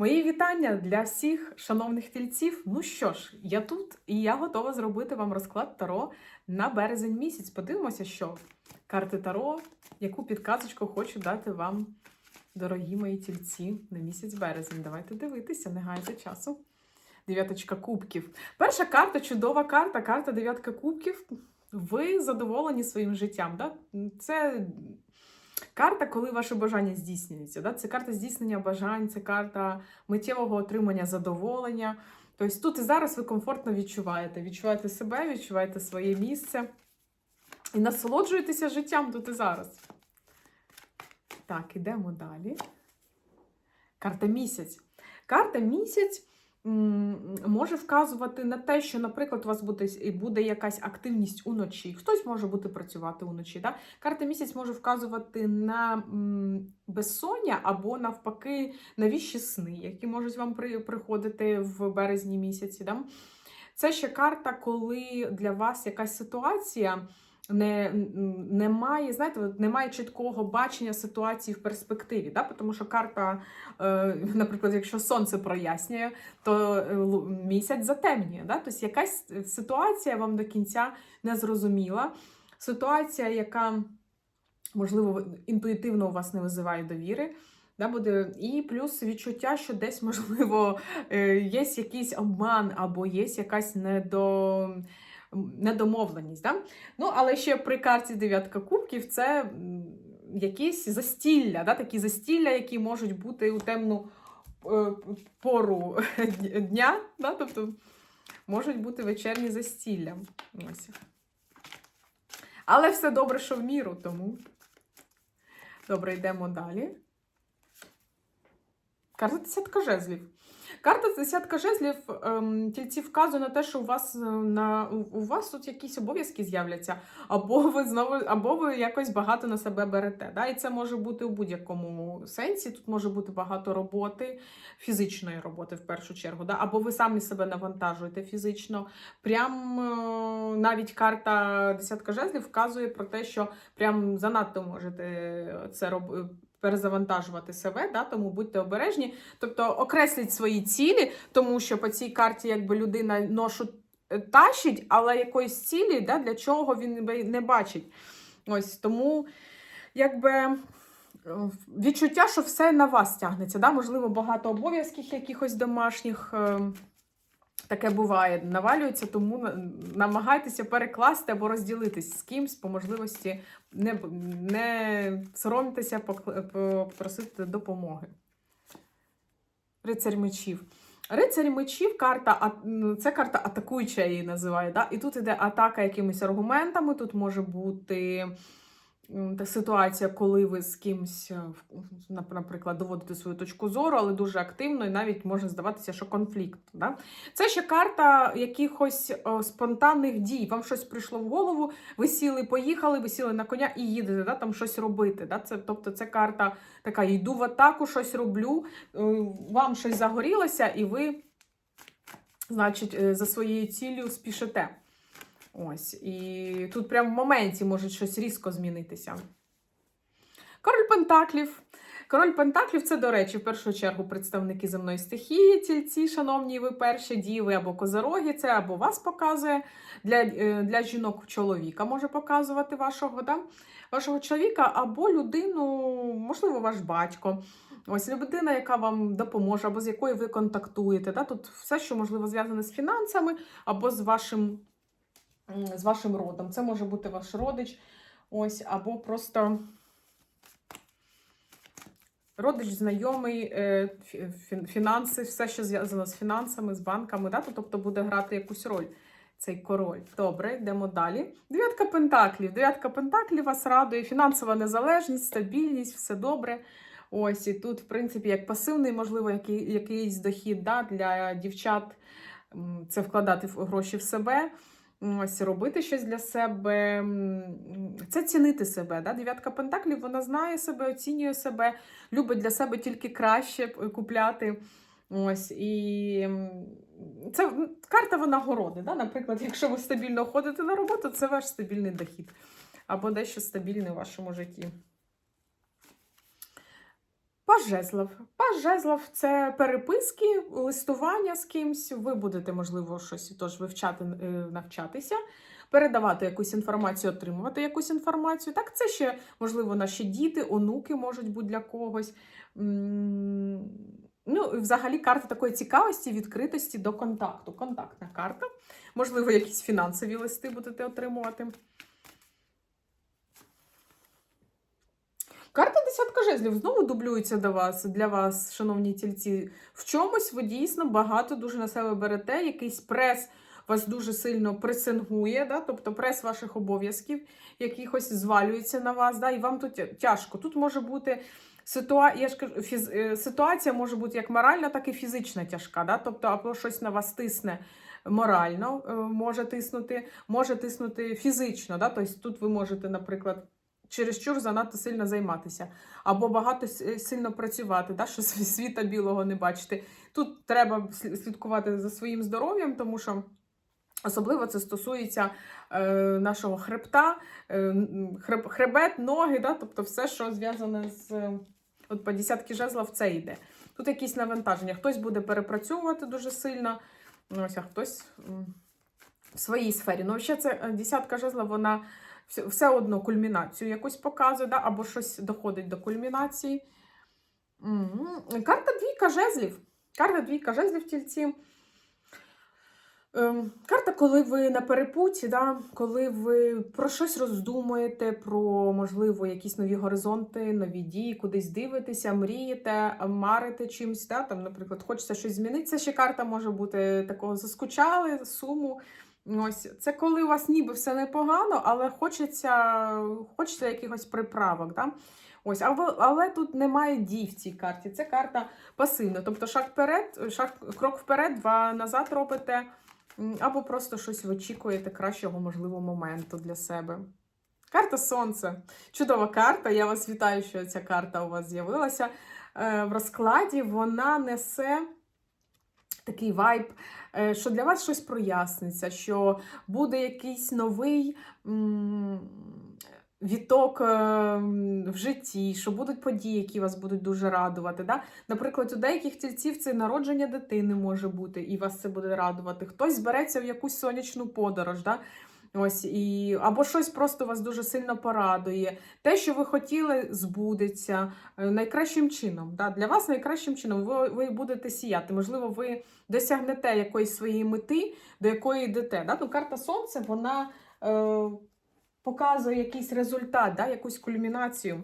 Мої вітання для всіх шановних тільців. Ну що ж, я тут і я готова зробити вам розклад Таро на березень місяць. Подивимося, що карти Таро, яку підказочку хочу дати вам, дорогі мої тільці, на місяць березень. Давайте дивитися, не гайте часу. Дев'яточка кубків. Перша карта чудова карта, карта дев'ятка кубків. Ви задоволені своїм життям. Да? Це карта, коли ваше бажання здійснюється. Да? Це карта здійснення бажань, це карта миттєвого отримання задоволення. Тобто тут і зараз ви комфортно відчуваєте. Відчуваєте себе, відчуваєте своє місце. І насолоджуєтеся життям тут і зараз. Так, ідемо далі. Карта місяць. Карта місяць може вказувати на те, що, наприклад, у вас буде, буде якась активність уночі. Хтось може бути працювати уночі. Да? Карта місяць може вказувати на безсоння або навпаки на віщі сни, які можуть вам при, приходити в березні місяці. Да? Це ще карта, коли для вас якась ситуація. Не, немає, знаєте, немає чіткого бачення ситуації в перспективі. Да? Тому що карта, е, наприклад, якщо сонце прояснює, то е, місяць затемнює. Да? Тобто якась ситуація вам до кінця не зрозуміла. Ситуація, яка, можливо, інтуїтивно у вас не визиває довіри. Да, буде. І плюс відчуття, що десь, можливо, е, є якийсь обман або є якась недо... недомовленість. Да? Ну, але ще при карті дев'ятка кубків це якісь застілля, да? такі застілля, які можуть бути у темну е, пору дня, да? тобто можуть бути вечірні застілля. Ось. Але все добре, що в міру, тому. Добре, йдемо далі. Карта десятка жезлів. Карта десятка жезлів ем, тільці вказує на те, що у вас е, на у- вас тут якісь обов'язки з'являться, або ви знову, або ви якось багато на себе берете. Да? І це може бути у будь-якому сенсі. Тут може бути багато роботи, фізичної роботи в першу чергу. Да? Або ви самі себе навантажуєте фізично. Прям е, навіть карта десятка жезлів вказує про те, що прям занадто можете це робити. Перезавантажувати себе, да, тому будьте обережні. Тобто окресліть свої цілі, тому що по цій карті якби людина ношу е, тащить, але якоїсь цілі, да, для чого він не бачить. Ось тому якби е, відчуття, що все на вас тягнеться. Да? Можливо, багато обов'язків якихось домашніх. Таке буває, навалюється, тому намагайтеся перекласти або розділитись з кимсь по можливості, не, не соромтеся попросити допомоги. Рицарь мечів. Рицарь мечів карта, ну, це карта атакуюча я її називаю. Да? І тут іде атака якимись аргументами. Тут може бути та ситуація, коли ви з кимсь, е, наприклад, доводите свою точку зору, але дуже активно, і навіть може здаватися, що конфлікт. Да? Це ще карта якихось е, спонтанних дій. Вам щось прийшло в голову, ви сіли, поїхали, ви сіли на коня і їдете, да? там щось робити. Да? Це, тобто це карта така: йду в атаку, щось роблю, е, вам щось загорілося, і ви, значить, за своєю ціллю спішите. Ось. І тут прямо в моменті може щось різко змінитися. Король Пентаклів. Король Пентаклів це, до речі, в першу чергу представники земної стихії, тільці, шановні, ви перші діви або козороги, це або вас показує. Для, е, для жінок чоловіка може показувати вашого, да? вашого чоловіка, або людину, можливо, ваш батько. Ось людина, яка вам допоможе, або з якою ви контактуєте. Да? Тут все, що можливо зв'язане з фінансами, або з вашим, з вашим родом. Це може бути ваш родич, ось, або просто родич, знайомий, е, фі- фі- фінанси, все, що зв'язано з фінансами, з банками, да? тобто буде грати якусь роль. Цей король. Добре, йдемо далі. Дев'ятка пентаклів. Дев'ятка пентаклів вас радує. Фінансова незалежність, стабільність, все добре. Ось і тут, в принципі, як пасивний, можливо, який, якийсь дохід да, для дівчат це вкладати гроші в себе. Ось робити щось для себе, це цінити себе. Да? Дев'ятка пентаклів вона знає себе, оцінює себе, любить для себе тільки краще купляти. Ось і це карта винагороди. Да? Наприклад, якщо ви стабільно ходите на роботу, це ваш стабільний дохід. Або дещо стабільне в вашому житті. Паж жезлов. Паж жезлов – це переписки, листування з кимсь. Ви будете, можливо, щось тож вивчати, е, навчатися, передавати якусь інформацію, отримувати якусь інформацію. Так, це ще, можливо, наші діти, онуки можуть бути для когось. Ну, взагалі карта такої цікавості, відкритості до контакту. Контактна карта. Можливо, якісь фінансові листи будете отримувати. Карта десятка жезлів знову дублюється до вас для вас, шановні тільці. В чомусь ви дійсно багато дуже на себе берете, якийсь прес вас дуже сильно пресингує, да? тобто прес ваших обов'язків якихось звалюється на вас, да? і вам тут тяжко. Тут може бути ситуа... Я ж кажу, фіз... е, ситуація може бути як моральна, так і фізична тяжка. Да? Тобто, або щось на вас тисне морально, е, може тиснути, може тиснути фізично. Да? Тобто тут ви можете, наприклад, чересчур занадто сильно займатися, або багато сильно працювати, да? що світа білого не бачити. Тут треба слідкувати за своїм здоров'ям, тому що. Особливо це стосується е, нашого хребта, е, хреб, хребет, ноги, да? тобто все, що зв'язане з е, от по десятки жезла в це йде. Тут якісь навантаження. Хтось буде перепрацьовувати дуже сильно, ну, ось, а хтось в своїй сфері. Ну, ще це е, десятка жезла, вона все, одно кульмінацію якусь показує, да? або щось доходить до кульмінації. М, Карта двійка жезлів. Карта двійка жезлів тільці. Ем, Карта, коли ви на перепуті, да? коли ви про щось роздумуєте, про, можливо, якісь нові горизонти, нові дії, кудись дивитеся, мрієте, марите чимось, да? там, наприклад, хочеться щось змінити. Це ще карта може бути такого заскучали, суму. Ось це коли у вас ніби все непогано, але хочеться, хочеться якихось приправок. Да? Ось, але, але тут немає дій в цій карті. Це карта пасивна. Тобто шаг вперед, шаг, крок вперед, два назад робите. Або просто щось ви очікуєте кращого можливого моменту для себе. Карта Сонце. Чудова карта. Я вас вітаю, що ця карта у вас з'явилася. Е, В розкладі вона несе такий вайб, що для вас щось проясниться, що буде якийсь новий. Віток е, в житті, що будуть події, які вас будуть дуже радувати. Да? Наприклад, у деяких тільців це народження дитини може бути, і вас це буде радувати. Хтось збереться в якусь сонячну подорож, да? Ось, і... або щось просто вас дуже сильно порадує. Те, що ви хотіли, збудеться е, найкращим чином. Да? Для вас найкращим чином ви, ви будете сіяти. Можливо, ви досягнете якоїсь своєї мети, до якої йдете. Да? Ну, карта Сонця, вона. Е... Показує якийсь результат, да, якусь кульмінацію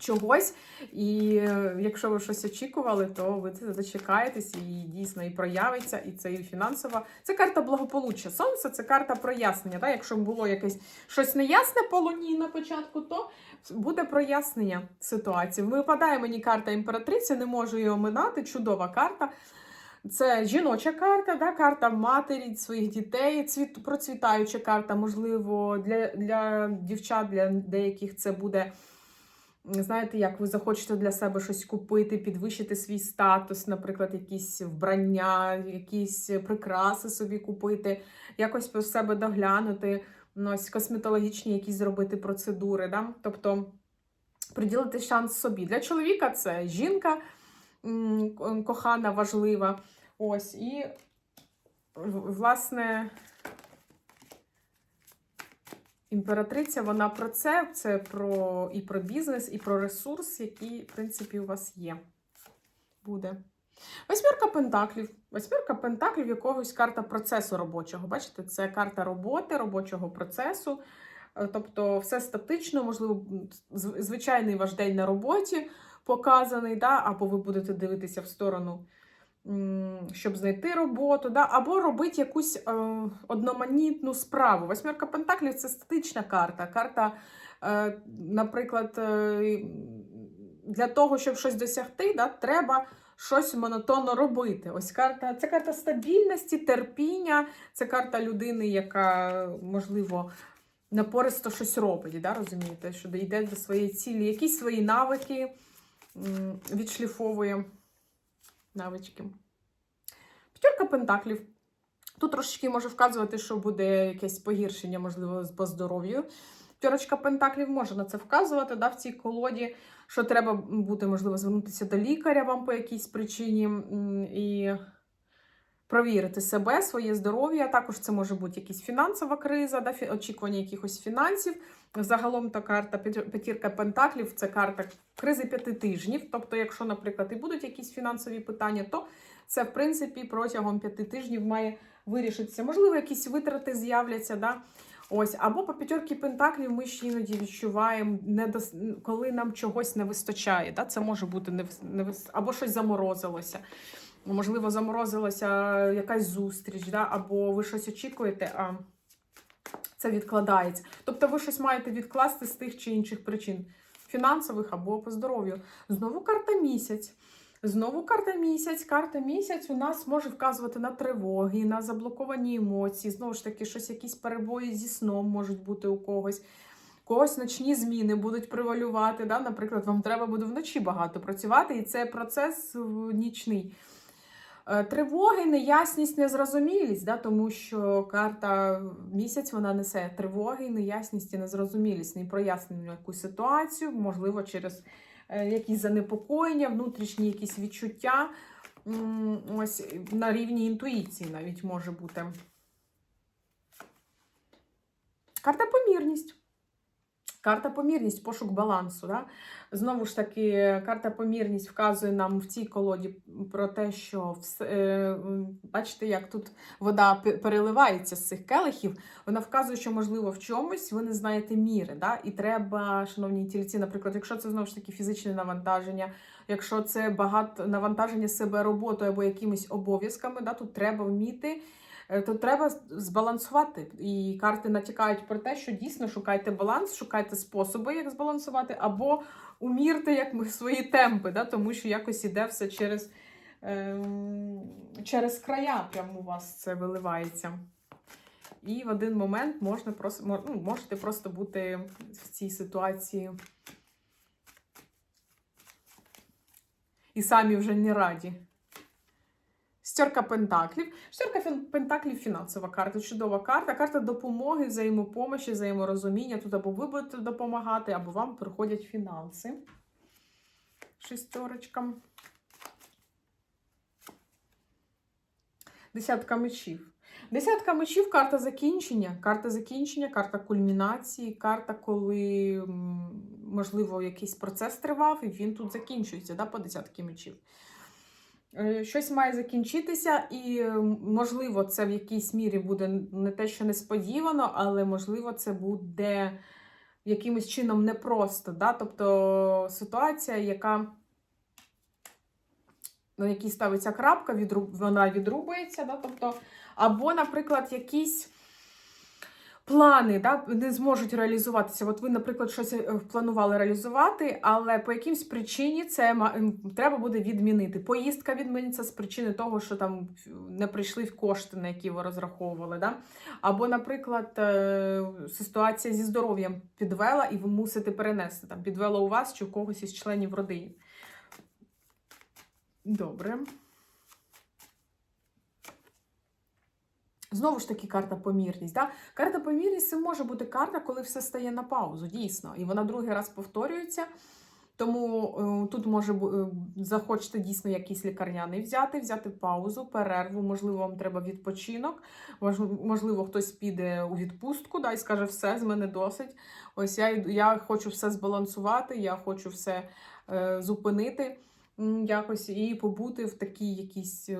чогось. І е, якщо ви щось очікували, то ви це дочекаєтесь і дійсно і проявиться, і це і фінансова. Це карта благополуччя. Сонце це карта прояснення. Да? Якщо було якесь щось неясне по луні на початку, то буде прояснення ситуації. Випадає мені карта імператриця, не можу її оминати. Чудова карта. Це жіноча карта, да, карта матері своїх дітей, цвіт, процвітаюча карта, можливо, для, для дівчат, для деяких це буде. Знаєте, як ви захочете для себе щось купити, підвищити свій статус, наприклад, якісь вбрання, якісь прикраси собі купити, якось про себе доглянути, ну, ось косметологічні якісь зробити процедури. Да? Тобто приділити шанс собі. Для чоловіка це жінка кохана, важлива. Ось, і, власне, імператриця, вона про це, це про і про бізнес, і про ресурс, який, в принципі, у вас є. Буде. Восьмірка пентаклів. Восьмірка пентаклів якогось карта процесу робочого. Бачите, це карта роботи, робочого процесу. Е, Тобто все статично, можливо, звичайний ваш день на роботі показаний, да? або ви будете дивитися в сторону, щоб знайти роботу, да? або робити якусь е, одноманітну справу. Восьмерка Пентаклів це статична карта. Карта, е, наприклад, е, для того, щоб щось досягти, да, треба щось монотонно робити. Ось карта, це карта стабільності, терпіння, це карта людини, яка, можливо, напористо щось робить, да, розумієте, що йде до своєї цілі, якісь свої навики відшліфовує навички. П'ятірка пентаклів. Тут трошечки може вказувати, що буде якесь погіршення, можливо, по здоров'ю. П'ятірочка пентаклів може на це вказувати да, в цій колоді, що треба буде, можливо, звернутися до лікаря вам по якійсь причині і провірити себе, своє здоров'я. Також це може бути якась фінансова криза, да, очікування якихось фінансів. Загалом та карта п'ятір- п'ятірка пентаклів це карта кризи п'яти тижнів. Тобто, якщо, наприклад, і будуть якісь фінансові питання, то це, в принципі, протягом п'яти тижнів має вирішитися. Можливо, якісь витрати з'являться. Да? Ось, або по п'ятерки пентаклів ми ще іноді відчуваємо, недос... коли нам чогось не вистачає. Да? Це може бути не... або щось заморозилося. Можливо, заморозилася якась зустріч, да? або ви щось очікуєте, а це відкладається. Тобто ви щось маєте відкласти з тих чи інших причин фінансових або по здоров'ю. Знову карта місяць. Знову карта місяць. Карта місяць у нас може вказувати на тривоги, на заблоковані емоції. Знову ж таки, щось, якісь перебої зі сном можуть бути у когось. Когось ночні зміни будуть превалювати. Да? Наприклад, вам треба буде вночі багато працювати, і це процес нічний. Е, Тривоги, неясність, незрозумілість, да? тому що карта місяць вона несе тривоги, неясність і незрозумілість, непрояснення якусь ситуацію, можливо, через е, якісь занепокоєння, внутрішні якісь відчуття. Ось на рівні інтуїції навіть може бути. Карта помірність. Карта помірність, пошук балансу. Да? Знову ж таки, карта помірність вказує нам в цій колоді про те, що все, бачите, як тут вода переливається з цих келихів. Вона вказує, що, можливо, в чомусь ви не знаєте міри. Да? І треба, шановні тільці, наприклад, якщо це знову ж таки фізичне навантаження, якщо це багато навантаження себе роботою або якимись обов'язками, да, тут треба вміти. Е, То треба збалансувати. І карти натякають про те, що дійсно шукайте баланс, шукайте способи, як збалансувати, або умірте як ми свої темпи, да, тому що якось іде все через, ем, через края, прямо у вас це виливається. І в один момент можна просто, ну, можете просто бути в цій ситуації. І самі вже не раді. Стерка пентаклів. Стерка фін- пентаклів фінансова карта, чудова карта, карта допомоги, взаємопомощі, взаєморозуміння. Тут або ви будете допомагати, або вам приходять фінанси. Шестерочка. Десятка мечів. Десятка мечів карта закінчення. Карта закінчення, карта кульмінації, карта, коли, можливо, якийсь процес тривав, і він тут закінчується да, по десятки мечів. Е, Щось має закінчитися, і, можливо, це в якійсь мірі буде не те, що несподівано, але можливо, це буде якимось чином непросто. Да? Тобто ситуація, яка на якій ставиться крапка, відруб... вона відрубується. Да? Тобто, або, наприклад, якісь плани да, не зможуть реалізуватися. От ви, наприклад, щось е, планували реалізувати, але по якимсь причині це треба буде відмінити. Поїздка відміниться з причини того, що там не прийшли кошти, на які ви розраховували. Да? Або, наприклад, е, ситуація зі здоров'ям підвела, і ви мусите перенести. Там, підвела у вас чи у когось із членів родини. Добре. Знову ж таки, карта помірність. Да? Карта помірність це може бути карта, коли все стає на паузу, дійсно. І вона другий раз повторюється. Тому е, тут може е, захочете дійсно якийсь лікарняний взяти, взяти паузу, перерву, можливо, вам треба відпочинок, можливо, хтось піде у відпустку да, і скаже, все, з мене досить. Ось я, я хочу все збалансувати, я хочу все е, зупинити якось і побути в такій якійсь е,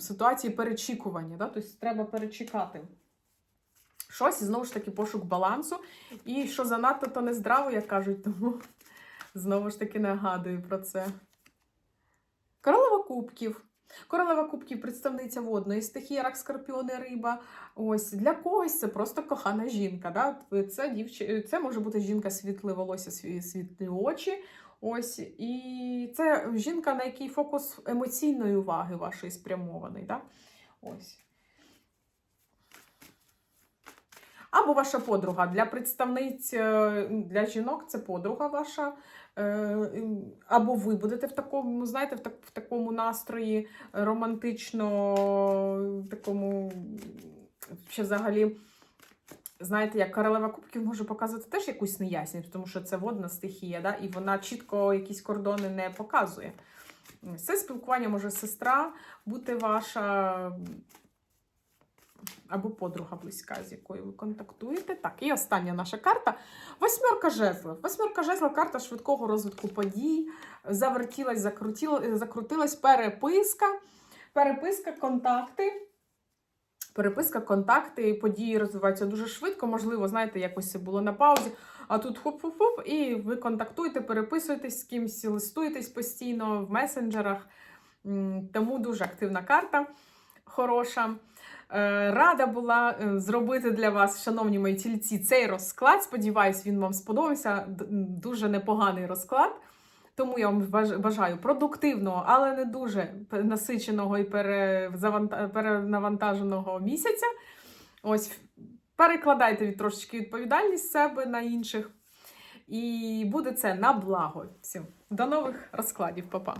ситуації перечікування. Да? Тобто треба перечекати. Щось і знову ж таки пошук балансу. І що занадто, то не здраво, як кажуть, тому знову ж таки нагадую про це. Королева кубків. Королева кубків представниця водної стихії, рак, скорпіони, риба. Ось для когось це просто кохана жінка. Да? Це, дівч... це може бути жінка світле волосся, світлі очі. Ось, і це жінка, на який фокус емоційної уваги вашої спрямований. Да? Ось. Або ваша подруга. Для представниць, е, для жінок це подруга ваша. Е, Або ви будете в такому, знаєте, в, в такому настрої романтично, такому, ще взагалі знаєте, як королева кубків може показувати теж якусь неясність, тому що це водна стихія, да? і вона чітко якісь кордони не показує. Це спілкування може сестра бути ваша або подруга близька, з якою ви контактуєте. Так, і остання наша карта. Восьмерка жезлів. Восьмерка жезлів карта швидкого розвитку подій. Завертілась, закрутилась переписка. Переписка, контакти. Переписка, контакти, події розвиваються дуже швидко. Можливо, знаєте, якось це було на паузі. А тут хуп-хуп-хуп, і ви контактуєте, переписуєтесь з кимось, листуєтесь постійно в месенджерах. Тому дуже активна карта, хороша. Е, Рада була е, зробити для вас, шановні мої тільці, цей розклад. Сподіваюсь, він вам сподобався. Дуже непоганий розклад. Тому я вам бажаю продуктивного, але не дуже насиченого і перенавантаженого місяця. Ось перекладайте від трошечки відповідальність себе на інших. І буде це на благо. Всім до нових розкладів, Па-па.